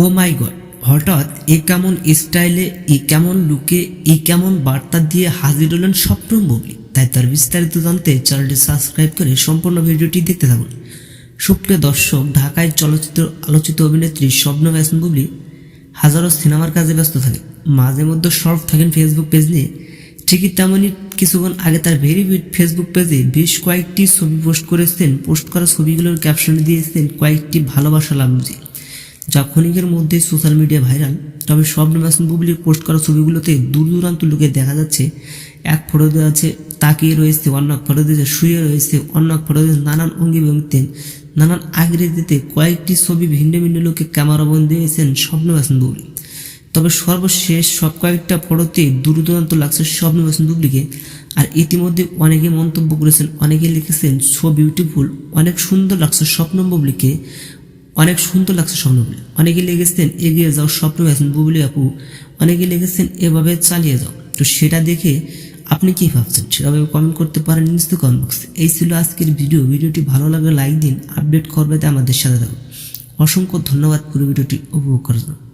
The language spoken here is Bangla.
ও মাই গড, হঠাৎ এ কেমন স্টাইলে, এ কেমন লুকে, এ কেমন বার্তা দিয়ে হাজির হলেন স্বপ্ন বুবলি। তাই তার বিস্তারিত জানতে চ্যানেলটি সাবস্ক্রাইব করে সম্পূর্ণ ভিডিওটি দেখতে থাকুন। সুপ্রিয় দর্শক, ঢাকায় চলচ্চিত্র আলোচিত অভিনেত্রী স্বপ্ন ব্যাসন বুবলি হাজারো সিনেমার কাজে ব্যস্ত থাকে। মাঝে মধ্যে শর্ট থাকেন ফেসবুক পেজ নিয়ে। ঠিকই তেমনই কিছুক্ষণ আগে তার ভেরিফিড ফেসবুক পেজে বেশ কয়েকটি ছবি পোস্ট করেছেন। পোস্ট করা ছবিগুলোর ক্যাপশনে দিয়েছেন, কয়েকটি ভালোবাসা লামজি যা ক্ষণিকের মধ্যে সোশ্যাল মিডিয়া ভাইরাল, তবে স্বপ্ন মাসুম বুবলির পোস্ট করা ছবিগুলোতে দূর দূরান্ত লোকে দেখা যাচ্ছে, এক ফটোতে আছে, তাকিয়ে রয়েছে, অন্য এক ফটোতে শুয়ে রয়েছে, অন্য এক ফটোতে নানান অঙ্গি ভঙ্গিতে, নানান আকৃতিতে কয়েকটি ছবি ভিন্ন ভিন্ন লোকে ক্যামেরাবন্দি দিয়েছেন স্বপ্ন মাসুম বুবলি তবে সর্বশেষ সব কয়েকটা ফটোতে দূর দূরান্ত লাগছে স্বপ্ন মাসুম বুবলিকে আর ইতিমধ্যে অনেকে মন্তব্য করেছেন, অনেকে লিখেছেন সো বিউটিফুল অনেক সুন্দর লাগছে স্বপ্ন বুবলিকে অনেক সুন্দর লাগছে স্বপ্নগুলি। অনেকে লেগেছেন, এগিয়ে যাও, স্বপ্ন পেয়েছেন, বুবলি আপু। অনেকে লেগেছেন, এভাবে চালিয়ে যাও। তো সেটা দেখে আপনি কি ভাবছেন? সেভাবে কমেন্ট করতে পারেন নিশ্চয় কমেন্ট বক্সে এই ছিল আজকের ভিডিও ভিডিওটি ভালো লাগলে লাইক দিন আপডেট করবে আমাদের সাথে থাকুন। অসংখ্য ধন্যবাদ পুরো ভিডিওটি উপভোগ করার জন্য।